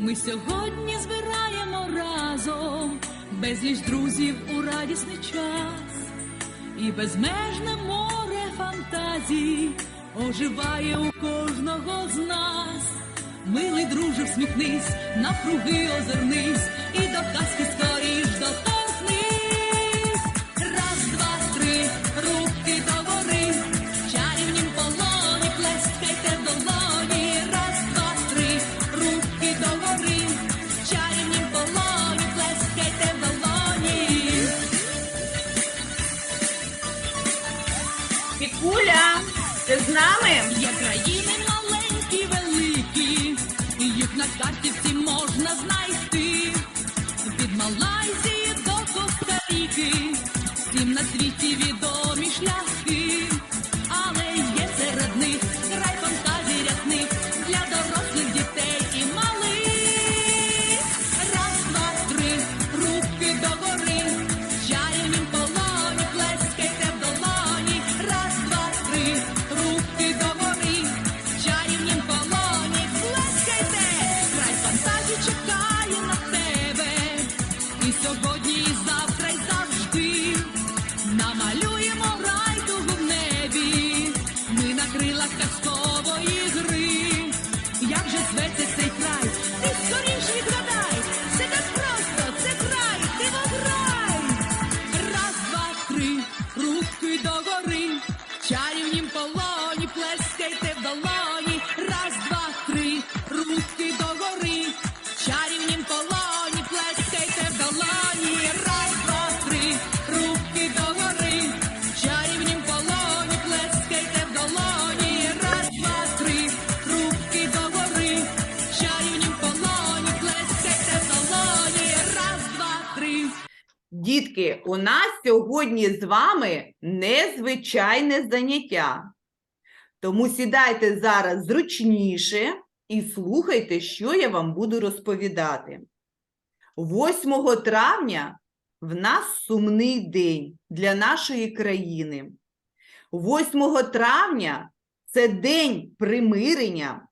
Ми сьогодні збираємо разом безліч друзів у радісний час, і безмежне море фантазій оживає у кожного з нас. Милий друже, всміхнись, навкруги озирнись, і до казки скоріш нами? Нас сьогодні з вами незвичайне заняття. Тому сідайте зараз зручніше і слухайте, що я вам буду розповідати. 8 травня в нас сумний день для нашої країни. 8 травня це день примирення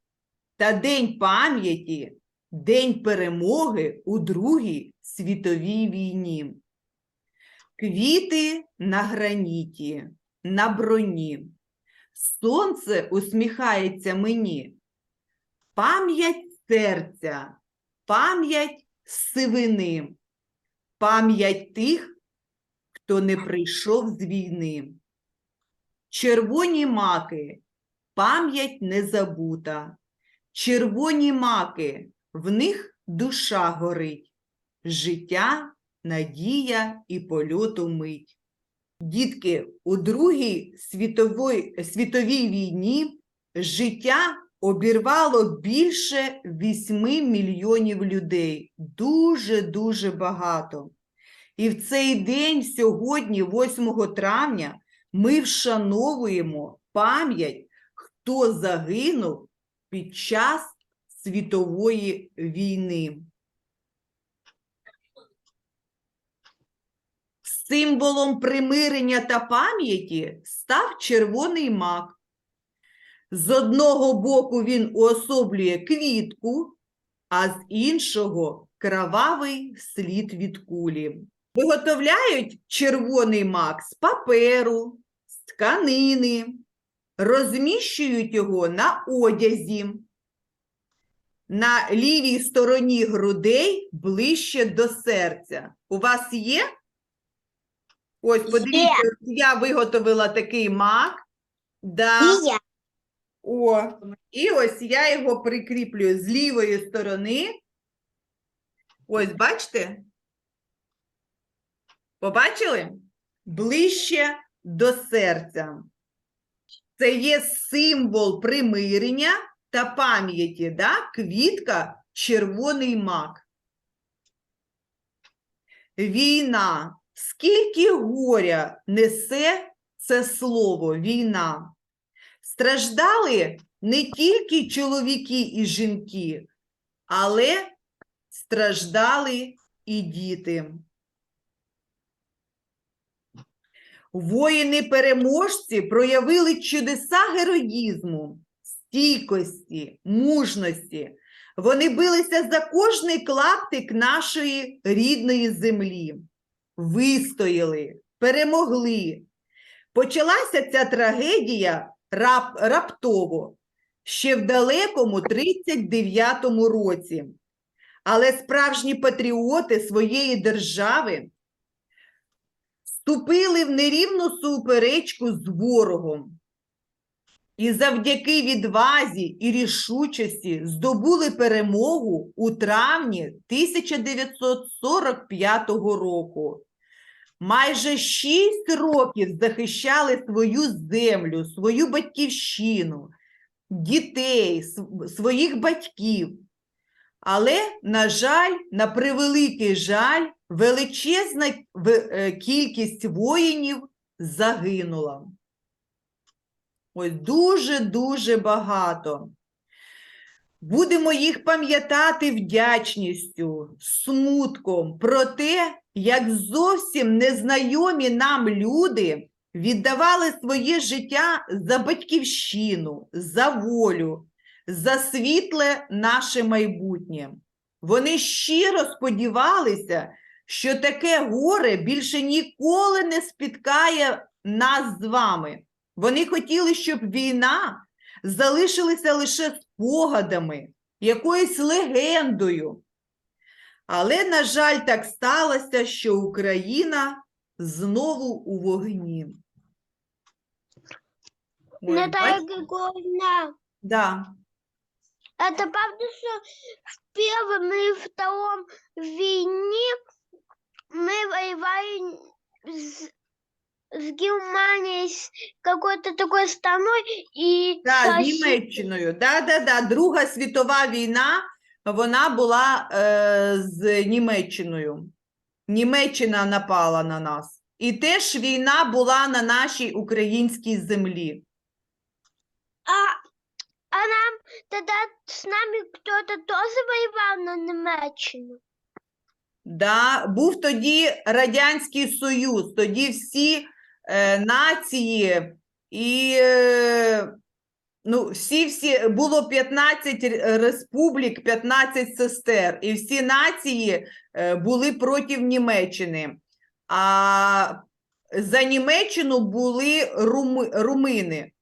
та день пам'яті, день перемоги у Другій світовій війні. Квіти на граніті, на броні. Сонце усміхається мені. Пам'ять серця, пам'ять сивини, пам'ять тих, хто не прийшов з війни. Червоні маки, пам'ять незабута. Червоні маки, в них душа горить, життя, надія і польоту мить. Дітки, у Другій світовій, світовій війні життя обірвало більше 8 мільйонів людей. Дуже-дуже багато. І в цей день, сьогодні, 8 травня, ми вшановуємо пам'ять, хто загинув під час світової війни. Символом примирення та пам'яті став червоний мак. З одного боку він уособлює квітку, а з іншого кровавий слід від кулі. Виготовляють червоний мак з паперу, з тканини, розміщують його на одязі. На лівій стороні грудей ближче до серця. У вас є? Ось, подивіться, я виготовила такий мак. Да. І я. О, і ось я його прикріплюю з лівої сторони. Ось, бачите? Побачили? Ближче до серця. Це є символ примирення та пам'яті, да? квітка, червоний мак. Війна. Скільки горя несе це слово війна? Страждали не тільки чоловіки і жінки, але страждали і діти. Воїни-переможці проявили чудеса героїзму, стійкості, мужності. Вони билися за кожний клаптик нашої рідної землі. Вистояли, перемогли. Почалася ця трагедія рап, раптово, ще в далекому 39-му році. Але справжні патріоти своєї держави вступили в нерівну суперечку з ворогом. І завдяки відвазі і рішучості здобули перемогу у травні 1945 року. Майже шість років захищали свою землю, свою батьківщину, дітей, своїх батьків. Але, на жаль, на превеликий жаль, величезна е, кількість воїнів загинула. Ось дуже-дуже багато. Будемо їх пам'ятати вдячністю, смутком про те, як зовсім незнайомі нам люди віддавали своє життя за батьківщину, за волю, за світле наше майбутнє. Вони щиро сподівалися, що таке горе більше ніколи не спіткає нас з вами. Вони хотіли, щоб війна залишилася лише спогадами, якоюсь легендою. Але, на жаль, так сталося, що Україна знову у вогні. Наталья Григорьевна, да. это правда, что в первом и втором войне мы воевали с, с Германией, с какой-то такой страной, и Да, з Німеччиною. Да, да, да. Друга світова війна вона була е, з Німеччиною. Німеччина напала на нас. І теж війна була на нашій українській землі. А, а нам тогда с нами кто-то тоже воевал на Немеччину? Да, був тоді Радянський Союз, тоді всі нації і е, ну, всі, всі було 15 республік, 15 сестер, і всі нації е, були проти Німеччини. А за Німеччину були руми, румини.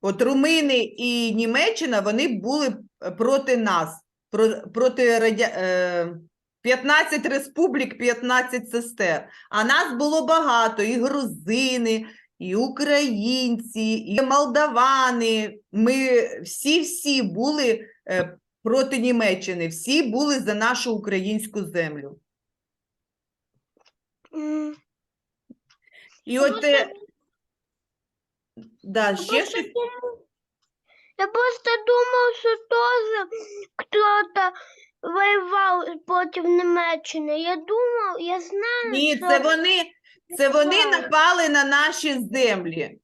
От румини і Німеччина вони були е, проти нас проти радя... е, 15 республік, 15 сестер. А нас було багато: і грузини, і українці, і молдавани. Ми всі-всі були е, проти Німеччини, всі були за нашу українську землю. І от е, да, я ще щось. Я просто думал, что тоже кто-то воевал против Немеччины. Я думал, я знаю, Ні, что... це вони, це вони напали на наші землі,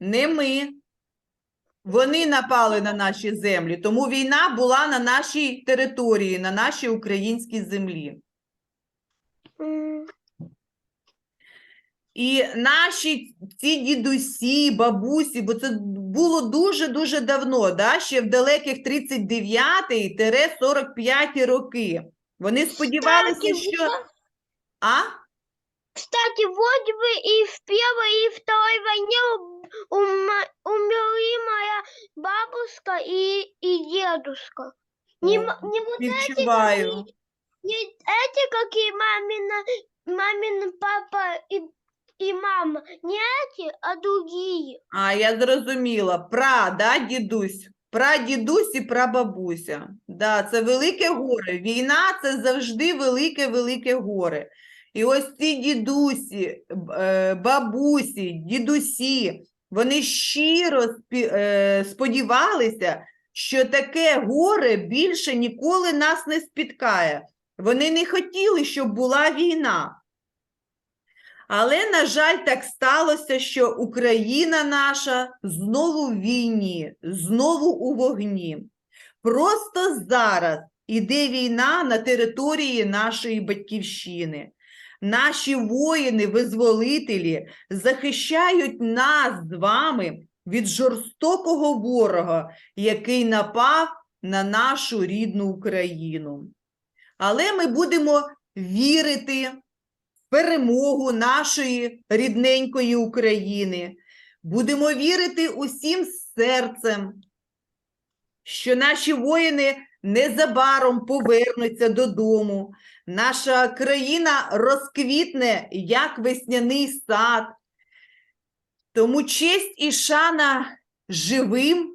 не ми. Вони напали на наші землі, тому війна була на нашій території, на нашій українській землі. М, І наші ці дідусі, бабусі, бо це було дуже-дуже давно, да? ще в далеких 39-45 роки. Вони сподівалися, Кстати, що. вот- А? Кстати, вот вы и в первой, и второй войне у- ума- умерли моя бабушка и, и дедушка. Не, м- О, не вот эти, Співчуваю. какие, не эти, какие мамина, мамин папа и, и мама. Не а другие. А, я зрозуміла. Пра, да, дідусь? Прадідусь і прабабуся. Да, це велике горе. Війна це завжди велике-велике горе. І ось ці дідусі, е, бабусі, дідусі, вони щиро е, сподівалися, що таке горе більше ніколи нас не спіткає. Вони не хотіли, щоб була війна. Але, на жаль, так сталося, що Україна наша знову в війні, знову у вогні. Просто зараз іде війна на території нашої батьківщини. Наші воїни-визволителі захищають нас з вами від жорстокого ворога, який напав на нашу рідну Україну. Але ми будемо вірити перемогу нашої рідненької України. Будемо вірити усім серцем, що наші воїни незабаром повернуться додому. Наша країна розквітне, як весняний сад. Тому честь і шана живим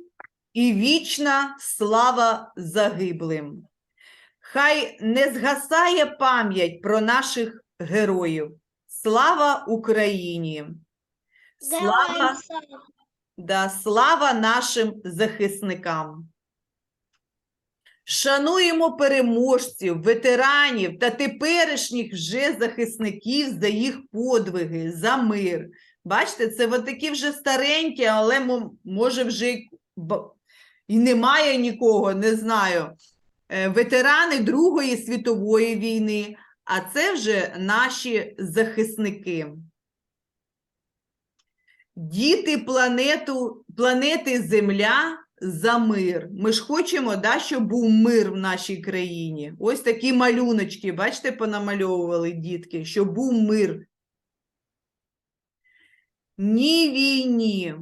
і вічна слава загиблим. Хай не згасає пам'ять про наших героїв. Слава Україні! Слава, да, слава нашим захисникам! Шануємо переможців, ветеранів та теперішніх вже захисників за їх подвиги, за мир. Бачите, це от такі вже старенькі, але може вже і немає нікого, не знаю. Е, Ветерани Другої світової війни, а це вже наші захисники. Діти планету, планети Земля за мир. Ми ж хочемо, да, щоб був мир в нашій країні. Ось такі малюночки, бачите, понамальовували дітки, щоб був мир. Ні війні.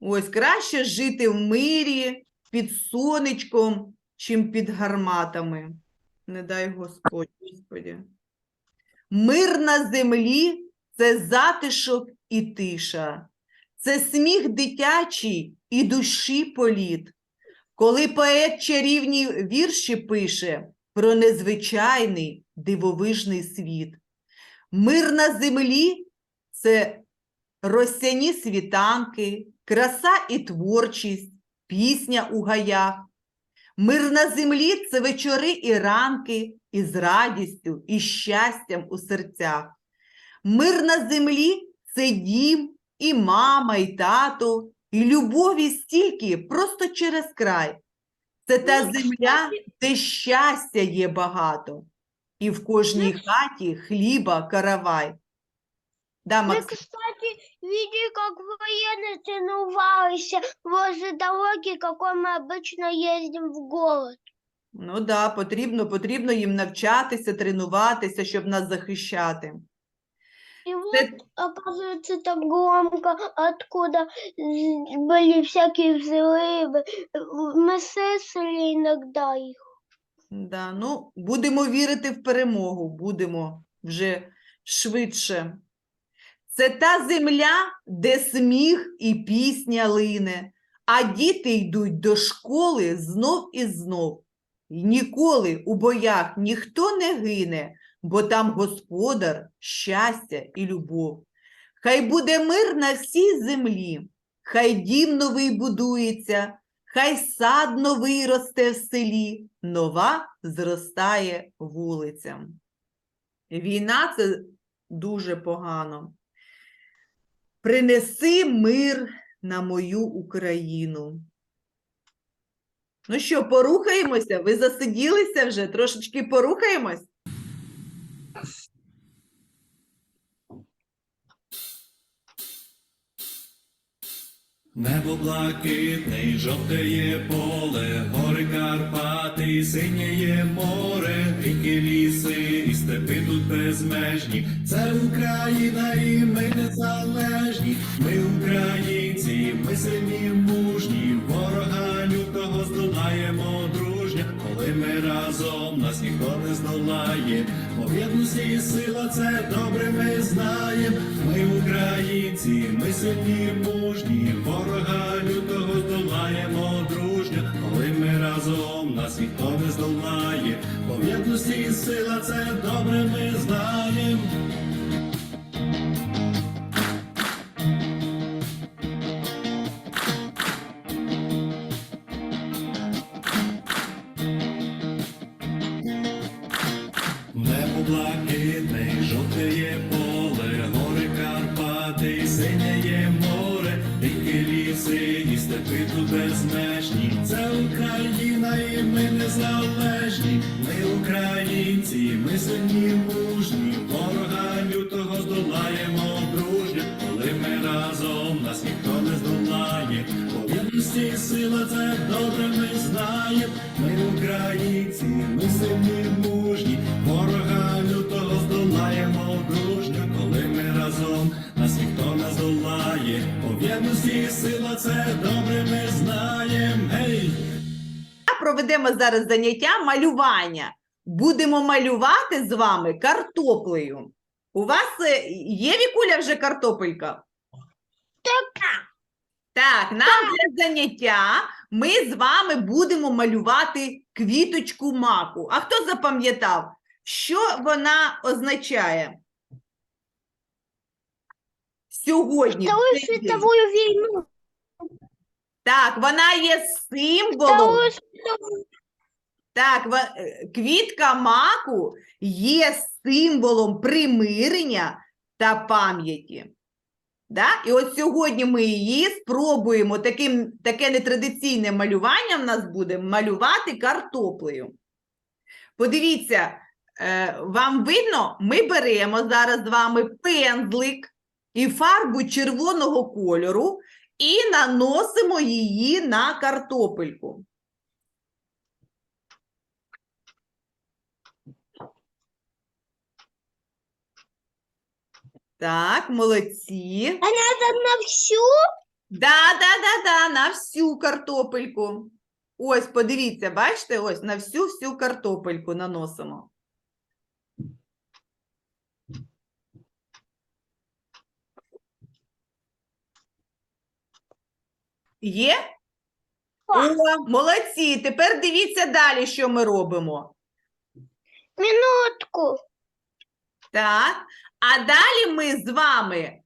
Ось краще жити в мирі, під сонечком, чим під гарматами. Не дай Господь, Господі. Мир на землі це затишок і тиша, це сміх дитячий і душі політ. Коли поет чарівні вірші пише про незвичайний дивовижний світ. Мир на землі це росяні світанки, краса і творчість, пісня у гаях. Мир на землі це вечори і ранки із радістю і щастям у серцях. Мир на землі це дім, і мама, і тато, і любові стільки просто через край. Це та Ну, земля, де щастя є багато, і в кожній хаті хліба каравай. Да, Мы, Максим? кстати, видели, как военные тренировались возле дороги, какой мы обычно ездим в город. Ну да, потрібно, потрібно їм навчатися, тренуватися, щоб нас захищати. И вот, Це- оказывается, так громко, откуда з- были всякие взрывы. Мы слышали иногда их. Да, ну, будемо вірити в перемогу, будемо вже швидше. це та земля, де сміх і пісня лине, а діти йдуть до школи знов і знов. І ніколи у боях ніхто не гине, бо там господар, щастя і любов. Хай буде мир на всій землі, хай дім новий будується, хай сад новий росте в селі, нова зростає вулицям. Війна це дуже погано. Принеси мир на мою Україну. Ну що, порухаємося? Ви засиділися вже? Трошечки порухаємось? Небо блакитне, жовтеє поле, гори Карпати, синєє море, ріки ліси і степи тут безмежні. Це Україна і ми незалежні. Ми українці, ми сильні, мужні, ворога лютого здолаємо дружня. Коли ми разом нас ніхто не здолає. В єдності і сила це добре ми знаємо. Ми українці, ми сильні, мужні, ворога лютого здолаємо дружня. Коли ми разом нас ніхто не здолає. В і сила це добре ми знаємо. Небо блакитне, жовтеє поле, гори Карпати, синєє море, ріки ліси і степи тут безмежні. Це Україна і ми незалежні. Ми українці, ми сильні, мужні, ворога лютого здолаємо дружньо. Коли ми разом нас ніхто не здолає. Пов'єдно і сила це добре ми знаємо. Ми українці, ми сильні Проведемо зараз заняття малювання. Будемо малювати з вами картоплею. У вас е, є вікуля вже картопелька? Так, нам для заняття ми з вами будемо малювати квіточку маку. А хто запам'ятав, що вона означає? Сьогодні. Вторую цей день? Так, вона є символом. Так, е, квітка маку є символом примирення та пам'яті. Да? І от сьогодні ми її спробуємо таким, таке нетрадиційне малювання в нас буде малювати картоплею. Подивіться, е, вам видно, ми беремо зараз з вами пензлик і фарбу червоного кольору і наносимо її на картопельку. Так, молодці. А надо на всю? Да, да, да, да, на всю картопельку. Ось, подивіться, бачите, ось на всю всю картопельку наносимо. Є? О, молодці. Тепер дивіться далі, що ми робимо. Минутку. Так. А далі ми з вами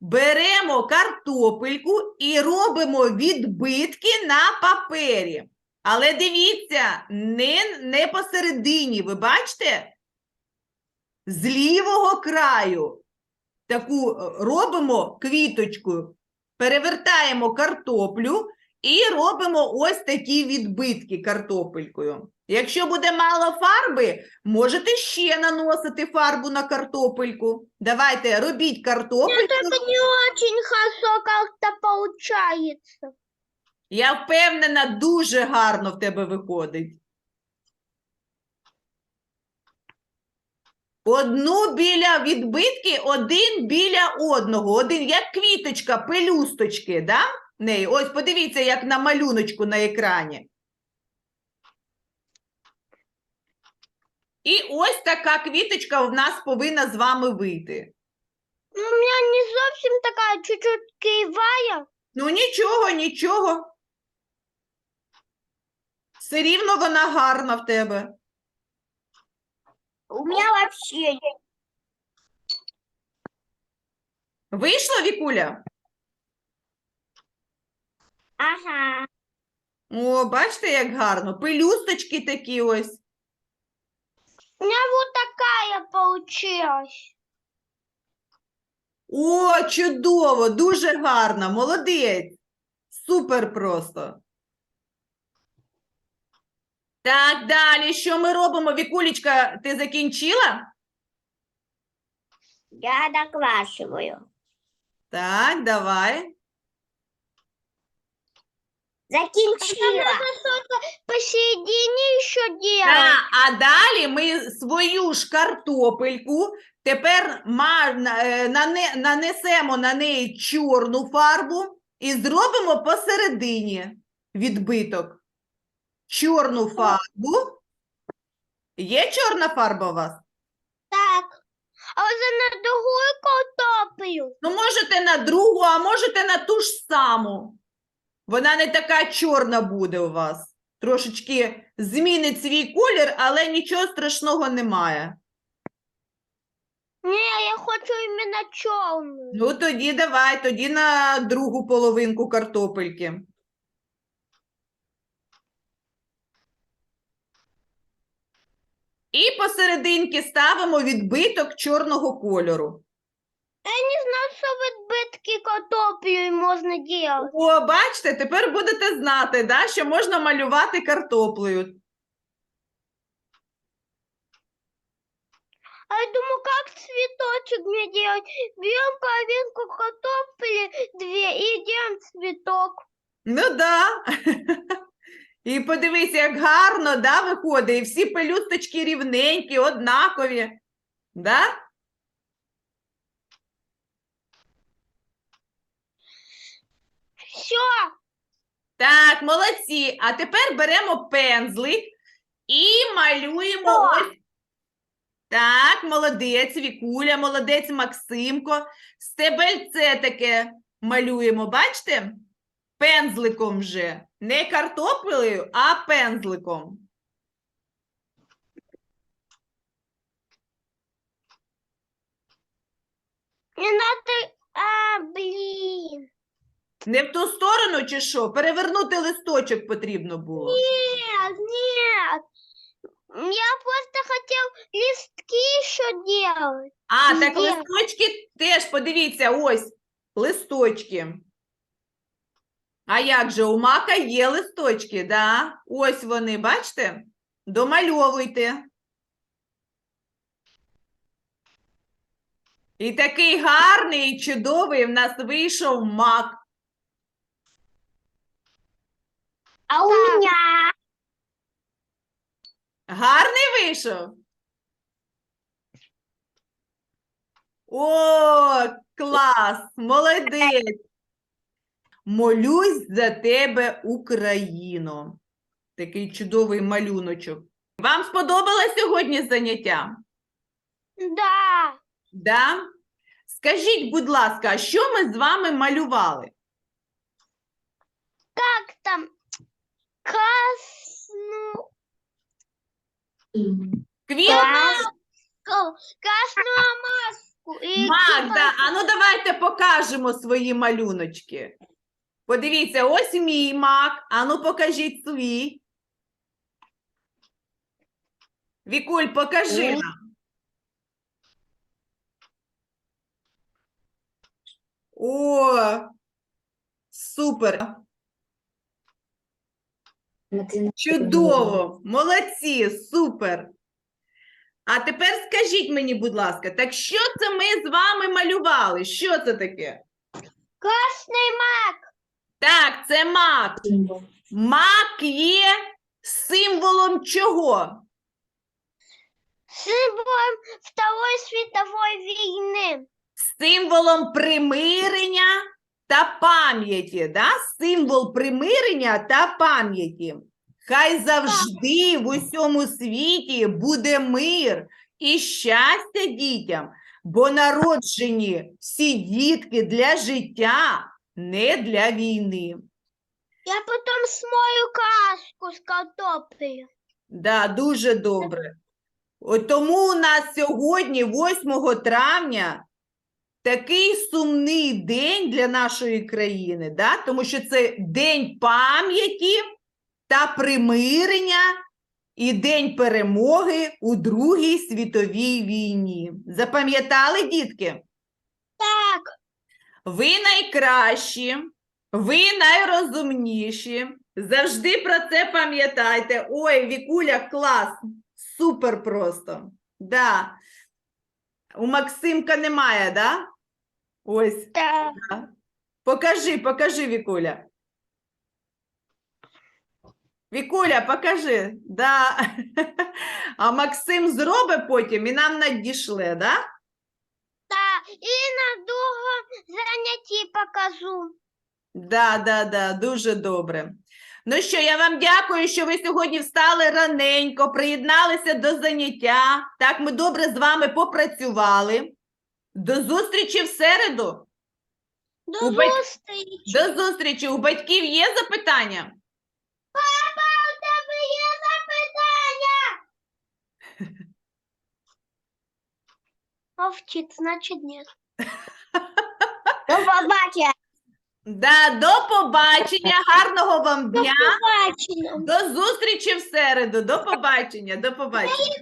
беремо картопельку і робимо відбитки на папері. Але дивіться, не, не посередині, ви бачите? З лівого краю таку е, робимо квіточку, перевертаємо картоплю і робимо ось такі відбитки картопелькою. Якщо буде мало фарби, можете ще наносити фарбу на картопельку. Давайте робіть картопельку. Только не очень хорошо получается. Я впевнена, дуже гарно в тебе виходить. Одну біля відбитки, один біля одного. Один, як квіточка, пелюсточки, да? неї. Ось подивіться, як на малюночку на екрані. І ось така квіточка в нас повинна з вами вийти. Ну, у меня не совсем такая чуть-чуть кривая. Ну нічого, нічого. Все рівно вона гарна в тебе. У меня вообще Вийшла, Вікуля? Ага. О, бачите, як гарно. Пелюсточки такі ось. У меня вот такая получилась. О, чудово, дуже гарно, молодець. Супер просто. Так, далі, що ми робимо? Вікулечка, ти закінчила? Я докрашиваю. Так, давай. Посередине еще делать. Так, а далі ми свою ж картопельку тепер ма- на- е, нане- нанесемо на неї чорну фарбу і зробимо посередині відбиток. Чорну фарбу. Є чорна фарба у вас? Так. А уже на другую картоплю. Ну, можете на другу, а можете на ту ж саму. Вона не така чорна буде у вас. Трошечки змінить свій колір, але нічого страшного немає. Не, я хочу именно черную. Ну, тоді давай, тоді на другу половинку картопельки. І посерединки ставимо відбиток чорного кольору. Я не знаю, что в отбытке картоплю можно делать. О, бачите, тепер будете знати, да, що можна малювати картоплею. А я думаю, как цветочек мне делать? Берем половинку картофеля, две, и делаем цветок. Ну да. І подивися, як гарно да, виходить. І всі пелюсточки рівненькі, однакові. Да? Все. Так, молодці. А тепер беремо пензлик і малюємо О! ось. Так, молодець, Вікуля, молодець Максимко. Стебельце таке малюємо, бачите? Пензликом вже. Не картоплею, а пензликом. Не надо... А, блин. Не в ту сторону чи що? Перевернути листочок потрібно було. Нет, нет. Я просто хотел листки еще делать. А, так Ні. листочки теж, подивіться, ось листочки. А як же, у мака є листочки, да? Ось вони, бачите? Домальовуйте. І такий гарний і чудовий в нас вийшов мак. А у меня? Гарний вийшов? О, клас! Молодець! Молюсь за тебе, Україно. Такий чудовий малюночок. Вам сподобалось сьогодні заняття? Да. Да? Скажіть, будь ласка, а що ми з вами малювали? Как там? Красную... Квіт? Красную маску. И Магда, а ну давайте покажемо свої малюночки. Подивіться, ось мій мак. А ну покажіть свій. Вікуль, покажи нам. О, супер. Чудово, молодці, супер. А тепер скажіть мені, будь ласка, так що це ми з вами малювали? Що це таке? Красный мак. Так, це мак. Мак є символом чого? Символом Второй световой войны. Символом примирення та пам'яті. Да? Символ примирення та пам'яті. Хай завжди в усьому світі буде мир і щастя дітям, бо народжені всі дітки для життя, не для війни. Я потом смою краску с картофелем. Да, дуже добре. От тому у нас сьогодні, 8 травня, такий сумний день для нашої країни, да? тому що це День пам'яті та примирення і День перемоги у Другій світовій війні. Запам'ятали, дітки? Так, Ви найкращі, ви найрозумніші. Завжди про це пам'ятайте. Ой, Вікуля, клас! Супер просто. Да. У Максимка немає, да? Ось. так. да. Покажи, покажи, Вікуля. Вікуля, покажи. Да. А Максим зробить потім і нам надішле, да? Да, и на покажу. Да, да, да, дуже добре. Ну що, я вам дякую, що ви сьогодні встали раненько, приєдналися до заняття. Так, ми добре з вами попрацювали. До зустрічі в середу. До У бать- зустрічі. До зустрічі. У батьків є запитання? Папа, у тебе є запитання? Мовчить, значить ні. До побачення. Да, до побачення, гарного вам До дня. побачення. До зустрічі в середу. До побачення, до побачення.